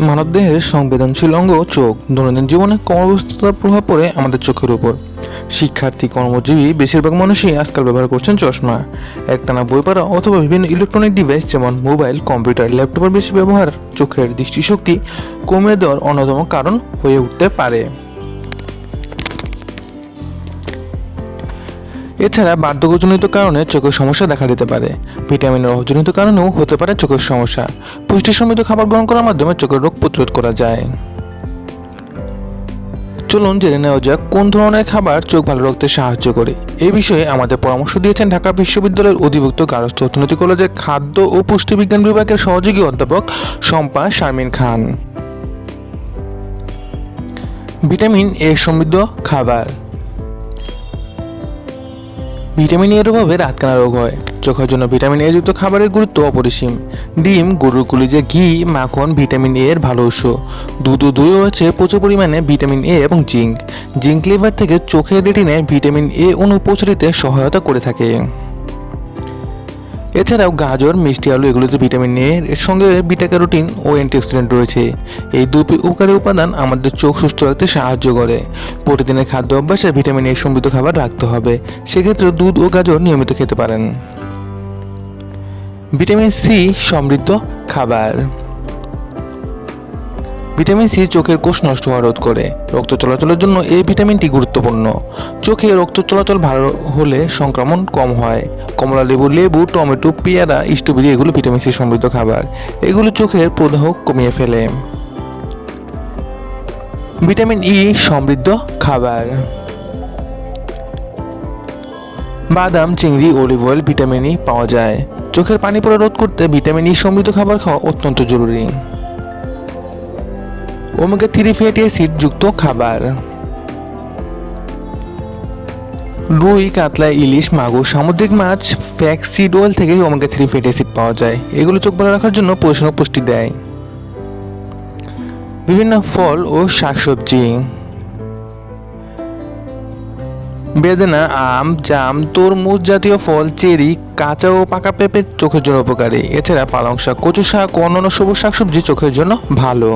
মানবদেহের সংবেদনশীল অঙ্গ চোখ দৈনন্দিন জীবনে কর্মব্যস্ততার প্রভাব পড়ে আমাদের চোখের উপর। শিক্ষার্থী, কর্মজীবী, বেশিরভাগ মানুষই আজকাল ব্যবহার করছেন চশমা। একটানা বই পড়া অথবা বিভিন্ন ইলেকট্রনিক ডিভাইস যেমন মোবাইল কম্পিউটার ল্যাপটপের বেশি ব্যবহার চোখের দৃষ্টিশক্তি কমে দেওয়ার অন্যতম কারণ হয়ে উঠতে পারে। এছাড়া বার্ধক্যজনিত কারণে চোখের সমস্যা দেখা দিতে পারে। ভিটামিনের অভাবজনিত কারণেও হতে পারে চোখের সমস্যা। পুষ্টি সমৃদ্ধ খাবার গ্রহণ করার মাধ্যমে চোখের রোগ প্রতিরোধ করা যায়। চলুন জেনে নেওয়া যাক কোন ধরনের খাবার চোখ ভালো রাখতে সাহায্য করে। এই বিষয়ে আমাদের পরামর্শ দিয়েছেন ঢাকা বিশ্ববিদ্যালয়ের অধিভুক্ত গার্হস্থ্য অর্থনীতি কলেজের খাদ্য ও পুষ্টিবিজ্ঞান বিভাগের সহযোগী অধ্যাপক শম্পা শারমিন খান। ভিটামিন এ সমৃদ্ধ খাবার। ভিটামিন এর অভাবে রাতকানা রোগ হয়। চোখের জন্য ভিটামিন এ যুক্ত খাবারের গুরুত্ব অপরিসীম। ডিম, গরুর কলিজা ঘি, মাখন, ভিটামিন এ এর ভালো উৎস। দুধ ও দই হচ্ছে প্রচুর পরিমাণে ভিটামিন এ এবং জিঙ্ক। জিঙ্ক লিভার থেকে চোখের রেটিনে ভিটামিন এ অণু সহায়তা করে থাকে। এছাড়াও গাজর, মিষ্টি আলু এগুলোতে ভিটামিন এ, এর সঙ্গে বিটা ক্যারোটিন ও অ্যান্টিঅক্সিডেন্ট রয়েছে। এই দুটি উপকারী উপাদান আমাদের চোখ সুস্থ রাখতে সাহায্য করে। প্রতিদিনের খাদ্য অভ্যাসে ভিটামিন এ সমৃদ্ধ খাবার রাখতে হবে। সেক্ষেত্রে দুধ ও গাজর নিয়মিত খেতে পারেন। ভিটামিন সি সমৃদ্ধ খাবার। ভিটামিন সি চোখের কোষ নষ্ট হওয়া রোধ করে। রক্ত চলাচলের জন্য এই ভিটামিনটি গুরুত্বপূর্ণ। চোখে রক্ত চলাচল ভালো হলে সংক্রমণ কম হয়। কমলা লেবু লেবু, টমেটো, পেয়ারা, স্ট্রবেরি এগুলো ভিটামিন সি সমৃদ্ধ খাবার। এগুলো চোখের প্রদাহ কমিয়ে ফেলে। ভিটামিন ই সমৃদ্ধ খাবার। বাদাম, চিংড়ি অলিভ অয়েল ভিটামিন ই পাওয়া যায়। চোখের পানি পড়া রোধ করতে ভিটামিন ই সমৃদ্ধ খাবার খাওয়া অত্যন্ত জরুরি। ওমেগা থ্রি ফ্যাটি অ্যাসিড যুক্ত খাবার। রুই কাতলা ইলিশ মাগুর সামুদ্রিক মাছ ফ্যাক সিড অয়েল থেকে ওমেগা থ্রি ফ্যাটি অ্যাসিড পাওয়া যায়। এগুলো চোখ ভালো রাখার জন্য পোষণ পুষ্টি দেয়। বিভিন্ন ফল ও শাকসবজি। বেদনা, আম, জাম, তরমুজ জাতীয় ফল, চেরি, কাঁচা ও পাকা পেঁপে চোখের জন্য উপকারী। এছাড়া পালং শাক, কচু শাক ও অন্যান্য সবুজ শাকসবজি চোখের জন্য ভালো।